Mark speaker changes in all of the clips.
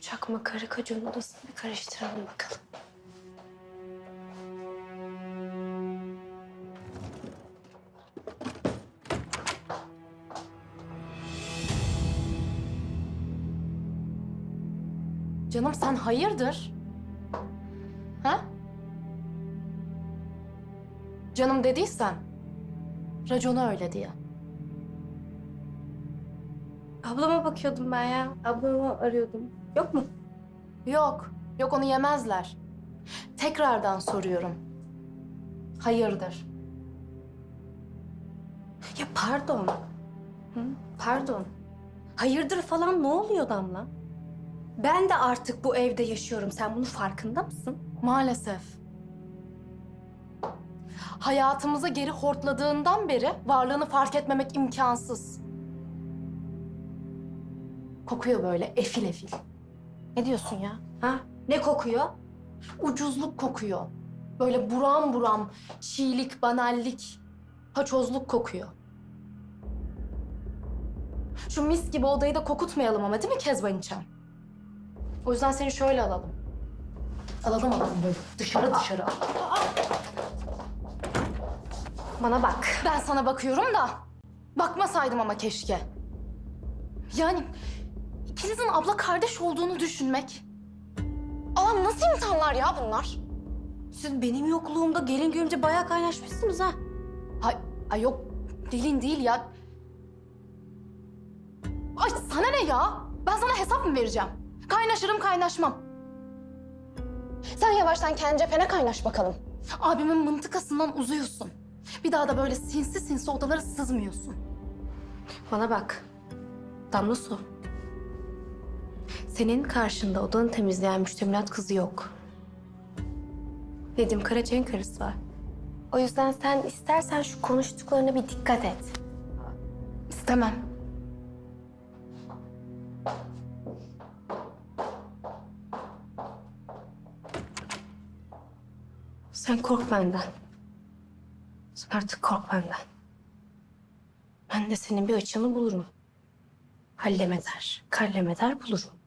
Speaker 1: Şu çakma karı kocanın odasını bir karıştıralım bakalım.
Speaker 2: Canım sen hayırdır? Ha? Canım dediysen, raconu öyle diye.
Speaker 1: Ablama bakıyordum ben ya. Ablamı arıyordum. Yok mu?
Speaker 2: Yok, yok onu yemezler. Tekrardan soruyorum. Hayırdır?
Speaker 1: Ya pardon. Hı? Pardon. Hayırdır falan ne oluyor Damla? Ben de artık bu evde yaşıyorum. Sen bunun farkında mısın?
Speaker 2: Maalesef. Hayatımıza geri hortladığından beri varlığını fark etmemek imkansız. Kokuyor böyle efil efil.
Speaker 1: Ne diyorsun ya? Ha? Ne kokuyor?
Speaker 2: Ucuzluk kokuyor. Böyle buram buram çiğlik, banallik, paçozluk kokuyor. Şu mis gibi odayı da kokutmayalım ama değil mi Kezban İçen? O yüzden seni şöyle alalım. Alalım alalım böyle dışarı dışarı.
Speaker 1: Bana bak.
Speaker 2: Ben sana bakıyorum da bakmasaydım ama keşke. Yani ikinizin abla kardeş olduğunu düşünmek. Allah'ım nasıl imtihanlar ya bunlar?
Speaker 1: Siz benim yokluğumda gelin görünce bayağı kaynaşmışsınız ha.
Speaker 2: Ay, ay yok dilin değil ya. Ay sana ne ya? Ben sana hesap mı vereceğim? Kaynaşırım kaynaşmam. Sen yavaştan kendi cephene kaynaş bakalım. Abimin mıntıkasından uzuyorsun. Bir daha da böyle sinsi sinsi odalara sızmıyorsun.
Speaker 1: Bana bak. Damla su. Senin karşında odanı temizleyen müştemilat kızı yok. Nedim Karaçay'ın karısı var. O yüzden sen istersen şu konuştuklarına bir dikkat et.
Speaker 2: İstemem.
Speaker 1: Sen kork benden. Sen artık kork benden. Ben de senin bir açığını bulurum. Hallem eder, kallem eder bulurum.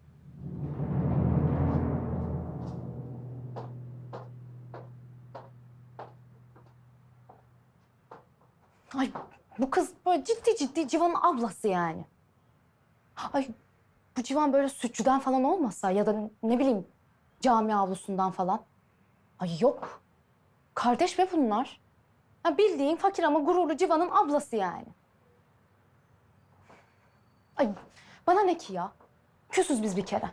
Speaker 2: Bu kız böyle ciddi ciddi Civan'ın ablası yani. Ay bu Civan böyle sütçüden falan olmasa ya da ne bileyim cami avlusundan falan. Ay yok. Kardeş be bunlar. Ha bildiğin fakir ama gururlu Civan'ın ablası yani. Ay bana ne ki ya? Küsüz biz bir kere.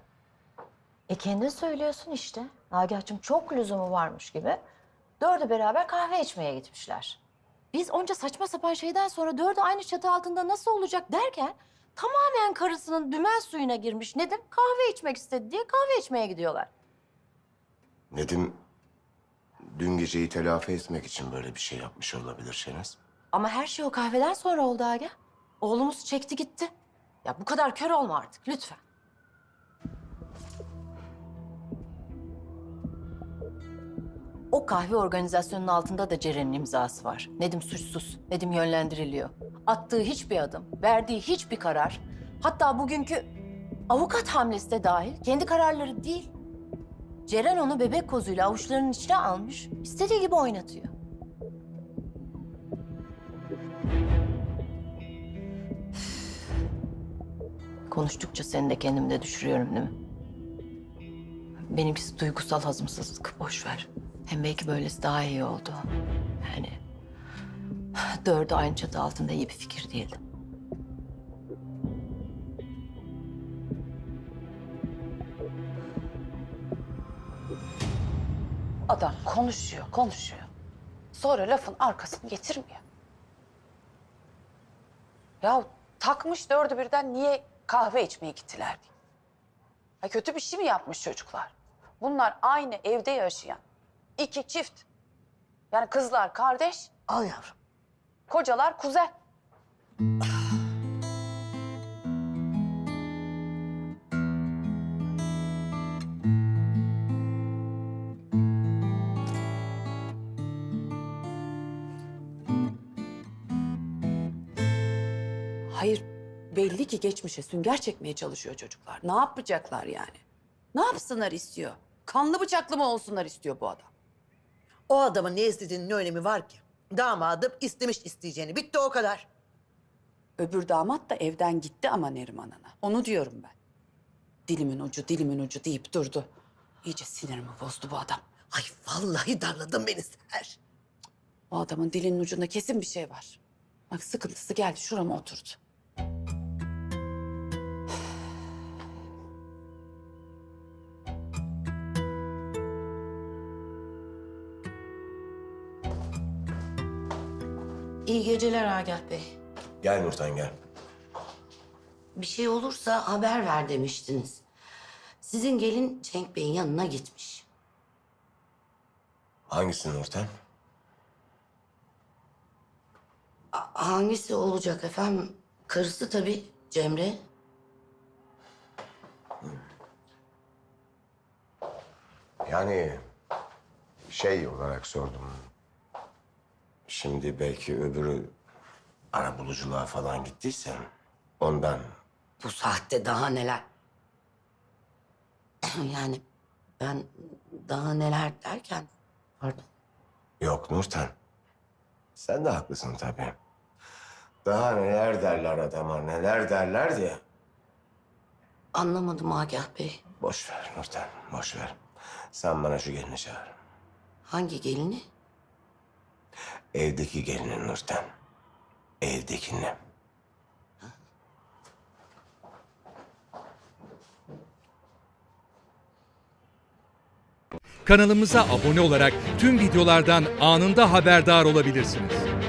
Speaker 3: E kendin söylüyorsun işte. Nagah'cığım çok lüzumu varmış gibi. Dördü beraber kahve içmeye gitmişler. Biz onca saçma sapan şeyden sonra dördü aynı çatı altında nasıl olacak derken... ...tamamen karısının dümen suyuna girmiş Nedim kahve içmek istedi diye kahve içmeye gidiyorlar.
Speaker 4: Nedim dün geceyi telafi etmek için böyle bir şey yapmış olabilir Şeniz.
Speaker 3: Ama her şey o kahveden sonra oldu Agah. Oğlumuz çekti gitti. Ya bu kadar kör olma artık lütfen. O kahve organizasyonunun altında da Ceren'in imzası var. Nedim suçsuz, Nedim yönlendiriliyor. Attığı hiçbir adım, verdiği hiçbir karar, hatta bugünkü avukat hamlesi de dahil kendi kararları değil. Ceren onu bebek kozuyla avuçlarının içine almış, istediği gibi oynatıyor. Konuştukça seni de kendimde düşürüyorum değil mi? Benimkisi duygusal hazımsızlık. Boş ver. Hem belki böylesi daha iyi oldu. Yani dördü aynı çatı altında iyi bir fikir değildi.
Speaker 5: Adam konuşuyor, konuşuyor. Sonra lafın arkasını getirmiyor. Ya takmış dördü birden niye kahve içmeye gittiler diye. Ha, kötü bir şey mi yapmış çocuklar? Bunlar aynı evde yaşayan iki çift. Yani kızlar kardeş,
Speaker 6: Al yavrum.
Speaker 5: kocalar kuzen.
Speaker 6: Hayır belli ki geçmişe sünger çekmeye çalışıyor çocuklar. Ne yapacaklar yani?
Speaker 5: Ne yapsınlar istiyor? Kanlı bıçaklı mı olsunlar istiyor bu adam?
Speaker 6: O adamın ne istediğinin ne önemi var ki? Damadım istemiş isteyeceğini. Bitti o kadar.
Speaker 5: Öbür damat da evden gitti ama Neriman Ana. Onu diyorum ben. Dilimin ucu, dilimin ucu deyip durdu. İyice sinirimi bozdu bu adam.
Speaker 6: Ay vallahi darladın beni Seher.
Speaker 5: O adamın dilinin ucunda kesin bir şey var. Bak sıkıntısı geldi şurama oturdu.
Speaker 7: İyi geceler Agah Bey.
Speaker 4: Gel Nurten gel.
Speaker 7: Bir şey olursa haber ver demiştiniz. Sizin gelin Cenk Bey'in yanına gitmiş.
Speaker 4: Hangisi Nurten?
Speaker 7: A- hangisi olacak efendim? Karısı tabii Cemre.
Speaker 4: Yani şey olarak sordum. Şimdi belki öbürü ara buluculuğa falan gittiyse ondan.
Speaker 7: Bu saatte daha neler? yani ben daha neler derken... Pardon.
Speaker 4: Yok Nurten. Sen de haklısın tabii. Daha neler derler adama, neler derler diye.
Speaker 7: Anlamadım Agah Bey.
Speaker 4: Boş ver Nurten, boş ver. Sen bana şu gelini çağır.
Speaker 7: Hangi gelini?
Speaker 4: Evdeki gelinin Nurten. Evdekini.
Speaker 8: Kanalımıza abone olarak tüm videolardan anında haberdar olabilirsiniz.